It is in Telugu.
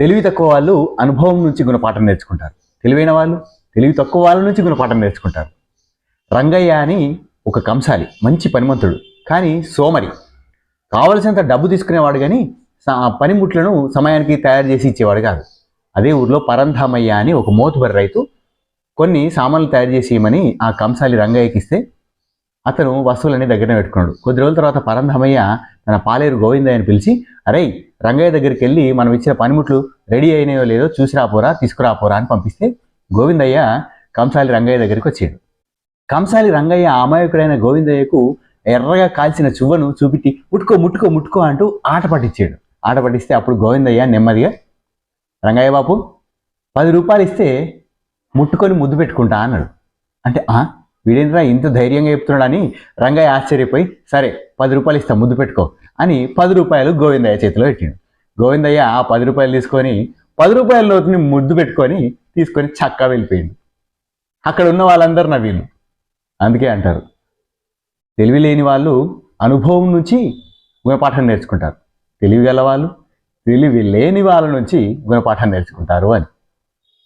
తెలివి తక్కువ వాళ్ళు అనుభవం నుంచి గుణపాఠం నేర్చుకుంటారు. తెలివైన వాళ్ళు తెలివి తక్కువ వాళ్ళ నుంచి గుణపాఠం నేర్చుకుంటారు. రంగయ్య అని ఒక కంసాలి మంచి పనిమంతుడు కానీ సోమరి. కావలసినంత డబ్బు తీసుకునేవాడు కానీ ఆ పనిముట్లను సమయానికి తయారు చేసి ఇచ్చేవాడు కాదు. అదే ఊర్లో పరంధామయ్య అని ఒక మోతుబరి రైతు కొన్ని సామాన్లు తయారు చేసి ఇవ్వమని ఆ కంసాలి రంగయ్యకి ఇస్తే అతను వస్తువులన్నీ దగ్గరనే పెట్టుకున్నాడు. కొద్ది రోజుల తర్వాత పరంధమయ్య తన పాలేరు గోవిందయ్యని పిలిచి అరే రంగయ్య దగ్గరికి వెళ్ళి మనం ఇచ్చిన పనిముట్లు రెడీ అయినాయో లేదో చూసి రాపోరా తీసుకురాపోరా అని పంపిస్తే గోవిందయ్య కంసాలి రంగయ్య దగ్గరికి వచ్చాడు. కంసాలి రంగయ్య అమాయకుడైన గోవిందయ్యకు ఎర్రగా కాల్చిన చువ్వను చూపెట్టి ముట్టుకో ముట్టుకో ముట్టుకో అంటూ ఆట పట్టించాడు. ఆట పట్టిస్తే అప్పుడు గోవిందయ్య నెమ్మదిగా రంగయ్య బాపు పది రూపాయలు ఇస్తే ముట్టుకొని ముద్దు పెట్టుకుంటా అన్నాడు. అంటే ఆ వీడేంద్రా ఇంత ధైర్యంగా చెప్తున్నాడని రంగయ్య ఆశ్చర్యపోయి సరే పది రూపాయలు ఇస్తా ముద్దు పెట్టుకో అని పది రూపాయలు గోవిందయ్య చేతిలో పెట్టాడు. గోవిందయ్య ఆ పది రూపాయలు తీసుకొని పది రూపాయల నోటుని ముద్దు పెట్టుకొని తీసుకొని చక్కా వెళ్ళిపోయింది అక్కడ ఉన్న వాళ్ళందరూ నవ్విండు. అందుకే అంటారు తెలివి లేని వాళ్ళు అనుభవం నుంచి గుణపాఠం నేర్చుకుంటారు. తెలివి గల వాళ్ళు తెలివి లేని వాళ్ళ నుంచి గుణపాఠం నేర్చుకుంటారు అని.